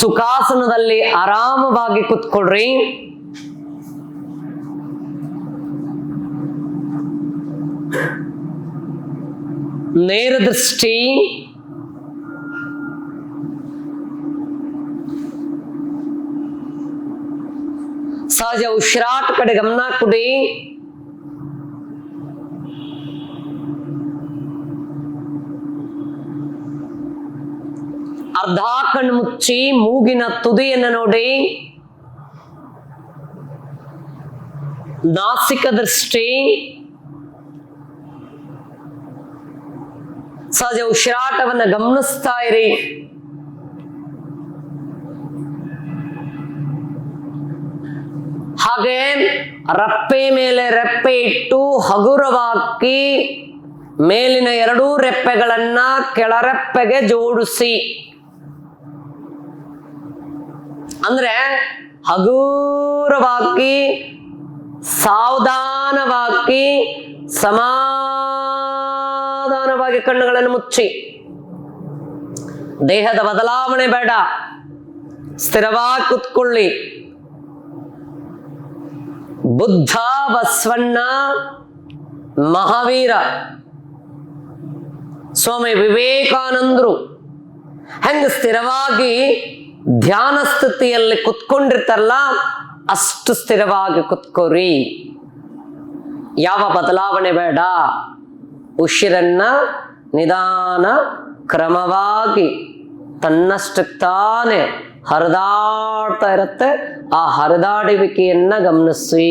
ಸುಖಾಸನದಲ್ಲಿ ಆರಾಮವಾಗಿ ಕುತ್ಕೊಳ್ರಿ. ನೇರ ದೃಷ್ಟಿ. ಸಹಜ ಉಸಿರಾಟ ಕಡೆ ಗಮನ ಕೊಡಿ. ಕಣ್ಣು ಮುಚ್ಚಿ ಮೂಗಿನ ತುದಿಯನ್ನು ನೋಡಿ. ನಾಸಿಕ ದೃಷ್ಟಿ. ಸಹಜ ಉಸಿರಾಟವನ್ನ ಗಮನಿಸ್ತಾ ಇರಿ. ಹಾಗೆ ರಪ್ಪೆ ಮೇಲೆ ರೆಪ್ಪೆ ಇಟ್ಟು ಹಗುರವಾಗಿ ಮೇಲಿನ ಎರಡೂ ರೆಪ್ಪೆಗಳನ್ನ ಕೆಳರೆಪ್ಪೆಗೆ ಜೋಡಿಸಿ. ಅಂದ್ರೆ ಹಗೂರವಾಗಿ, ಸಾವಧಾನವಾಗಿ, ಸಮಾಧಾನವಾಗಿ ಕಣ್ಣುಗಳನ್ನು ಮುಚ್ಚಿ. ದೇಹದ ಬದಲಾವಣೆ ಬೇಡ. ಸ್ಥಿರವಾಗಿ ಕುತ್ಕೊಳ್ಳಿ. ಬುದ್ಧ ಬಸವಣ್ಣ ಮಹಾವೀರ, ಸ್ವಾಮಿ ವಿವೇಕಾನಂದರು ಹೆಂಗ ಸ್ಥಿರವಾಗಿ ಧ್ಯಾನ ಸ್ಥಿತಿಯಲ್ಲಿ ಕುತ್ಕೊಂಡಿರ್ತಾರಲ್ಲ, ಅಷ್ಟು ಸ್ಥಿರವಾಗಿ ಕುತ್ಕೋರಿ. ಯಾವ ಬದಲಾವಣೆ ಬೇಡ. ಉಸಿರನ್ನ ನಿಧಾನ ಕ್ರಮವಾಗಿ ತನ್ನಷ್ಟಕ್ಕೆ ತಾನೇ ಹರಿದಾಡ್ತಾ ಇರುತ್ತೆ. ಆ ಹರಿದಾಡುವಿಕೆಯನ್ನ ಗಮನಿಸಿ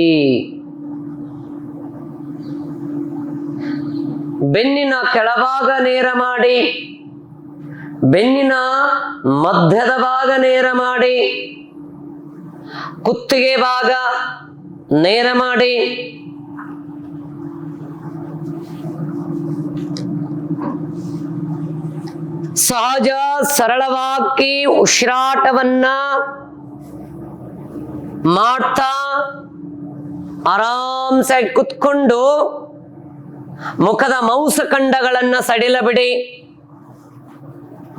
ಬೆನ್ನಿನ ಕೆಳಭಾಗ ನೇರ ಮಾಡಿ. ಬೆನ್ನಿನ ಮಧ್ಯದ ಭಾಗ ನೇರ ಮಾಡಿ, ಕುತ್ತಿಗೆ ಭಾಗ ನೇರ ಮಾಡಿ. ಸಹಜ ಸರಳವಾಗಿ ಉಸಿರಾಟವನ್ನ ಮಾಡ್ತಾ ಆರಾಮ್ಸೆ ಕುತ್ಕೊಂಡು ಮುಖದ ಮೌಸಖಂಡಗಳನ್ನ ಸಡಿಲ ಬಿಡಿ.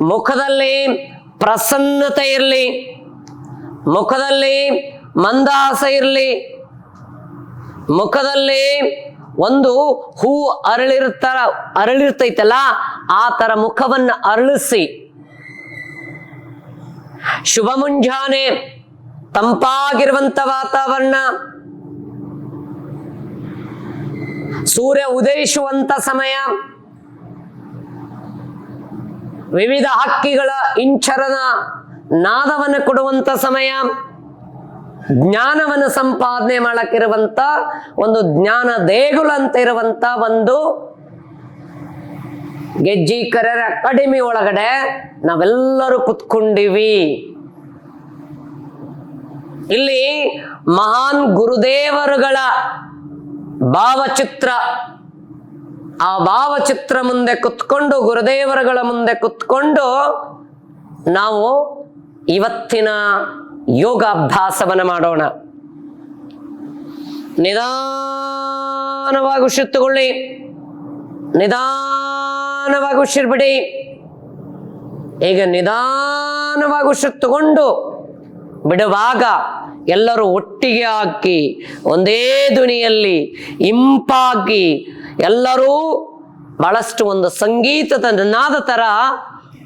ಮುಖದಲ್ಲಿ ಪ್ರಸನ್ನತೆ ಇರಲಿ, ಮುಖದಲ್ಲಿ ಮಂದಾಸ ಇರಲಿ, ಮುಖದಲ್ಲಿ ಒಂದು ಹೂ ಅರಳಿರ್ತಾರ, ಅರಳಿರ್ತೈತಲ್ಲ, ಆ ತರ ಮುಖವನ್ನ ಅರಳಿಸಿ. ಶುಭ ಮುಂಜಾನೆ ತಂಪಾಗಿರುವಂತ ವಾತಾವರಣ. ಸೂರ್ಯ ಉದಯಿಸುವಂತ ಸಮಯ. ವಿವಿಧ ಹಕ್ಕಿಗಳ ಇಂಚರನ ನಾದವನ್ನು ಕೊಡುವಂತ ಸಮಯ, ಜ್ಞಾನವನ್ನು ಸಂಪಾದನೆ ಮಾಡಕ್ಕಿರುವಂತ ಒಂದು ಜ್ಞಾನ ದೇಗುಲ ಅಂತ ಇರುವಂತ ಒಂದು ಗೆಜ್ಜಿಕರರ ಅಕಾಡೆಮಿ ಒಳಗಡೆ ನಾವೆಲ್ಲರೂ ಕುತ್ಕೊಂಡಿವಿ. ಇಲ್ಲಿ ಮಹಾನ್ ಗುರುದೇವರುಗಳ ಭಾವಚಿತ್ರ ಆ ಭಾವಚಿತ್ರ ಮುಂದೆ ಕುತ್ಕೊಂಡು, ಗುರುದೇವರುಗಳ ಮುಂದೆ ಕುತ್ಕೊಂಡು ನಾವು ಇವತ್ತಿನ ಯೋಗಾಭ್ಯಾಸವನ್ನು ಮಾಡೋಣ. ನಿಧಾನವಾಗಿ ಉಸಿರು ತಗೊಳ್ಳಿ ನಿಧಾನವಾಗಿ ಉಸಿರು ಬಿಡಿ ಈಗ ನಿಧಾನವಾಗಿ ಉಸಿರು ಬಿಡುವಾಗ ಎಲ್ಲರೂ ಒಟ್ಟಿಗೆ ಹಾಕಿ, ಒಂದೇ ಧ್ವನಿಯಲ್ಲಿ ಇಂಪಾಗಿ ಎಲ್ಲರೂ ಬಹಳಷ್ಟು ಒಂದು ಸಂಗೀತದ ನಾದ ತರ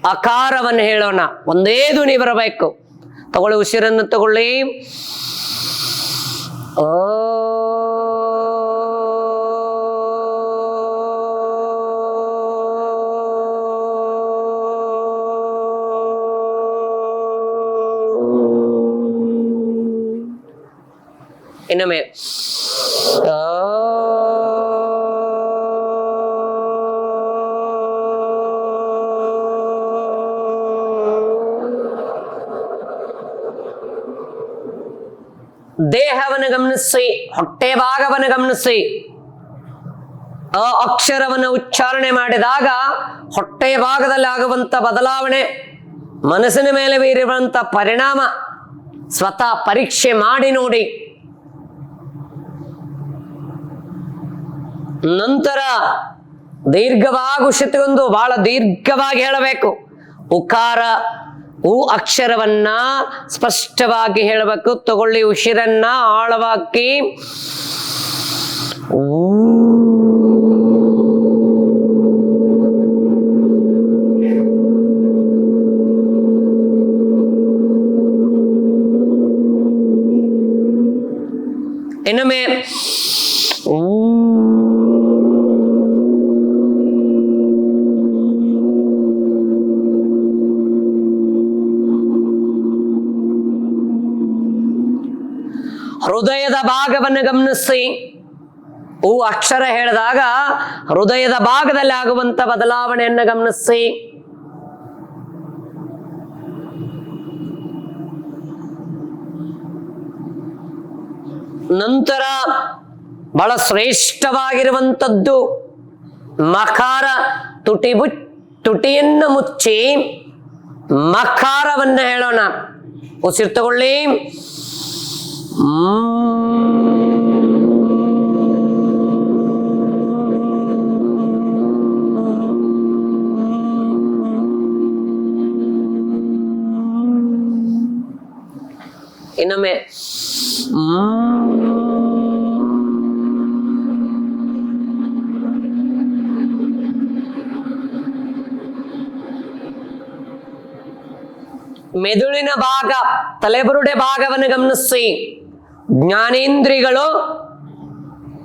ಅಕಾರವನ್ನು ಹೇಳೋಣ. ಒಂದೇ ಧ್ವನಿ ಬರಬೇಕು. ತಗೊಳ್ಳಿ, ಉಸಿರನ್ನು ತಗೊಳ್ಳಿ. ಓ. ಇನ್ನೊಮ್ಮೆ. ಆ ದೇಹವನ್ನು ಗಮನಿಸಿ ಹೊಟ್ಟೆ ಭಾಗವನ್ನು ಗಮನಿಸಿ ಅ ಅಕ್ಷರವನ್ನು ಉಚ್ಚಾರಣೆ ಮಾಡಿದಾಗ ಹೊಟ್ಟೆ ಭಾಗದಲ್ಲಿ ಆಗುವಂತ ಬದಲಾವಣೆ, ಮನಸ್ಸಿನ ಮೇಲೆ ಬೀರುವಂತ ಪರಿಣಾಮ, ಸ್ವತಃ ಪರೀಕ್ಷೆ ಮಾಡಿ ನೋಡಿ. ನಂತರ ದೀರ್ಘವಾಗಿ ಉಷಿತಗೊಂದು ಬಹಳ ದೀರ್ಘವಾಗಿ ಹೇಳಬೇಕು. ಉಕಾರ ಹೂ ಅಕ್ಷರವನ್ನ ಸ್ಪಷ್ಟವಾಗಿ ಹೇಳಬೇಕು ತಗೊಳ್ಳಿ ಉಸಿರನ್ನ ಆಳವಾಗಿ ಊ. ಇನ್ನೊಮ್ಮೆ ಊ. ಹೃದಯದ ಭಾಗವನ್ನು ಗಮನಿಸಿ. ಹೂ ಅಕ್ಷರ ಹೇಳಿದಾಗ ಹೃದಯದ ಭಾಗದಲ್ಲಿ ಆಗುವಂತ ಬದಲಾವಣೆಯನ್ನು ಗಮನಿಸಿ. ನಂತರ ಬಹಳ ಶ್ರೇಷ್ಠವಾಗಿರುವಂಥದ್ದು ಮಕಾರ ತುಟಿ ತುಟಿಯನ್ನು ಮುಚ್ಚಿ ಮಕಾರವನ್ನು ಹೇಳೋಣ. ಉಸಿರು ತಗೊಳ್ಳಿ. ಇನ್ನೊಮ್ಮೆ ಮೆದುಳಿನ ಭಾಗ ತಲೆಬುರುಡೆ ಭಾಗವನ್ನು ಗಮನಿಸಿ ಜ್ಞಾನೇಂದ್ರಿಗಳು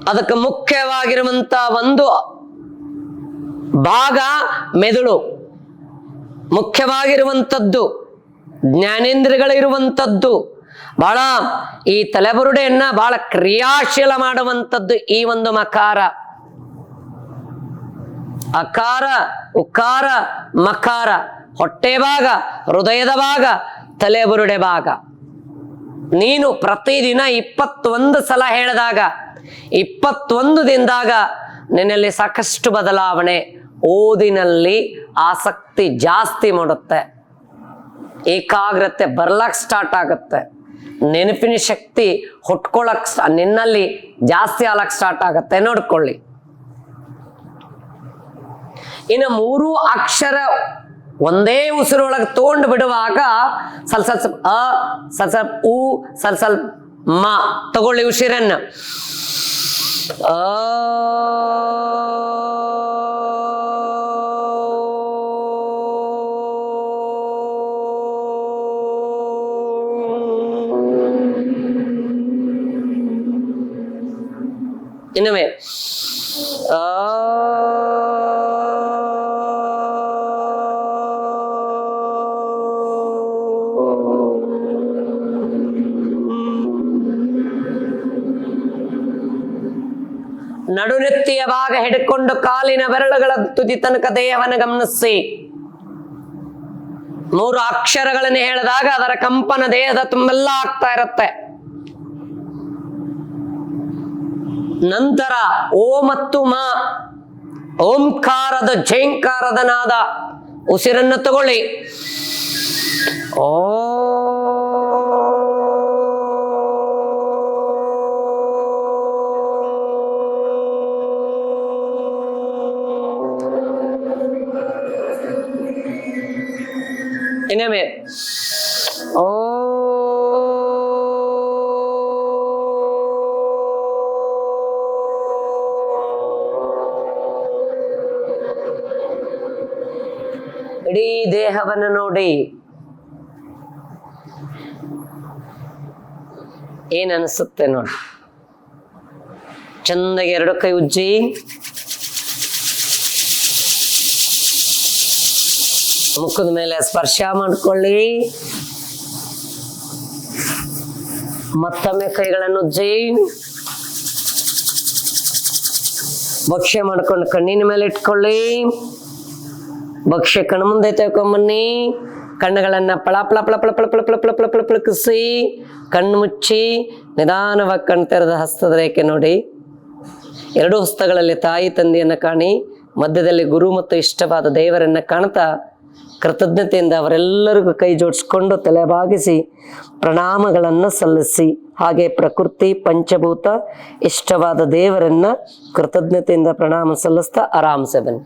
ಅದಕ್ಕೆ ಮುಖ್ಯವಾಗಿರುವಂತ ಒಂದು ಭಾಗ ಮೆದುಳು. ಮುಖ್ಯವಾಗಿರುವಂಥದ್ದು ಜ್ಞಾನೇಂದ್ರಿಗಳಿರುವಂಥದ್ದು ಬಹಳ ಈ ತಲೆಬುರುಡೆಯನ್ನ ಬಹಳ ಕ್ರಿಯಾಶೀಲ ಮಾಡುವಂಥದ್ದು ಈ ಒಂದು ಮಕಾರ. ಅಕಾರ, ಉಕಾರ, ಮಕಾರ. ಹೊಟ್ಟೆ ಭಾಗ, ಹೃದಯದ ಭಾಗ, ತಲೆಬುರುಡೆ ಭಾಗ. ನೀನು ಪ್ರತಿದಿನ ಇಪ್ಪತ್ತೊಂದು ಸಲ ಹೇಳಿದಾಗ, ಇಪ್ಪತ್ತೊಂದು ದಿನದಾಗ ನಿನ್ನಲ್ಲಿ ಸಾಕಷ್ಟು ಬದಲಾವಣೆ ಓದಿನಲ್ಲಿ ಆಸಕ್ತಿ ಜಾಸ್ತಿ ಮಾಡುತ್ತೆ. ಏಕಾಗ್ರತೆ ಬರ್ಲಕ್ ಸ್ಟಾರ್ಟ್ ಆಗುತ್ತೆ. ನೆನಪಿನ ಶಕ್ತಿ ಹುಟ್ಕೊಳಕ್ ನಿನ್ನಲ್ಲಿ ಜಾಸ್ತಿ ಆಲಕ್ ಸ್ಟಾರ್ಟ್ ಆಗತ್ತೆ. ನೋಡ್ಕೊಳ್ಳಿ. ಇನ್ನು ಮೂರು ಅಕ್ಷರ ಒಂದೇ ಉಸಿರೊಳಗೆ ತಗೊಂಡು ಬಿಡುವಾಗ ಸ್ವಲ್ಪ ಸ್ವಲ್ಪ ಸ್ವಲ್ಪ ಅ ಸ್ವಲ್ಪ ಸ್ವಲ್ಪ ಉ ಸ್ವಲ್ಪ ಸ್ವಲ್ಪ ಮ ತಗೊಳ್ಳಿ ಉಸಿರನ್ನ. ಆ ಇನ್ನೊಮ್ಮೆ ಆ ನಡುನೆತ್ತಿಯ ಭಾಗ ಹಿಡ್ಕೊಂಡು ಕಾಲಿನ ಬೆರಳುಗಳ ತುದಿ ತನಕ ದೇಹವನ್ನು ಗಮನಿಸಿ. ಮೂರು ಅಕ್ಷರಗಳನ್ನು ಹೇಳಿದಾಗ ಅದರ ಕಂಪನ ದೇಹದ ತುಂಬೆಲ್ಲ ಆಗ್ತಾ ಇರುತ್ತೆ. ನಂತರ ಓ ಮತ್ತು ಮ, ಓಂಕಾರದ ಝೇಂಕಾರದ ನಾದ ಉಸಿರನ್ನು ತಗೊಳ್ಳಿ. ಓ ಇನ್ನೊಮ್ಮೆ. ಓ. ಇಡೀ ದೇಹವನ್ನು ನೋಡಿ. ಏನ್ ಅನಿಸುತ್ತೆ ನೋಡಿ. ಚಂದಾಗಿ ಎರಡು ಕೈ ಉಜ್ಜಿ. ಮುಖದ ಮೇಲೆ ಸ್ಪರ್ಶ ಮಾಡ್ಕೊಳ್ಳಿ. ಮತ್ತೊಮ್ಮೆ ಕೈಗಳನ್ನು ಜೈನ್ ಭಕ್ಷ್ಯ ಮಾಡ್ಕೊಂಡು ಕಣ್ಣಿನ ಮೇಲೆ ಇಟ್ಕೊಳ್ಳಿ. ಭಕ್ಷ್ಯ ಕಣ್ಮುಂದೆ ತೆಳ್ಕೊಂಬನ್ನಿ ಕಣ್ಣುಗಳನ್ನ ಪಳ ಪಳ ಪಳ ಪಳ ಪಳ ಪಳ ಪಳ ಪಳ ಪಳ ಪಳ ಪಳಕಿಸಿ. ಕಣ್ಣು ಮುಚ್ಚಿ, ನಿಧಾನವಾಗಿ ಕಣ್ ತೆರೆದ ಹಸ್ತದ ರೇಖೆ ನೋಡಿ. ಎರಡು ಹಸ್ತಗಳಲ್ಲಿ ತಾಯಿ ತಂದೆಯನ್ನ ಕಾಣಿ. ಮಧ್ಯದಲ್ಲಿ ಗುರು ಮತ್ತು ಇಷ್ಟವಾದ ದೇವರನ್ನ ಕಾಣ್ತಾ ಕೃತಜ್ಞತೆಯಿಂದ ಅವರೆಲ್ಲರಿಗೂ ಕೈ ಜೋಡಿಸ್ಕೊಂಡು ತಲೆಬಾಗಿಸಿ ಪ್ರಣಾಮಗಳನ್ನು ಸಲ್ಲಿಸಿ. ಹಾಗೆ ಪ್ರಕೃತಿ ಪಂಚಭೂತ ಇಷ್ಟವಾದ ದೇವರನ್ನ ಕೃತಜ್ಞತೆಯಿಂದ ಪ್ರಣಾಮ ಸಲ್ಲಿಸ್ತಾ ಆರಾಮ್ಸೆ ಬನ್ನಿ.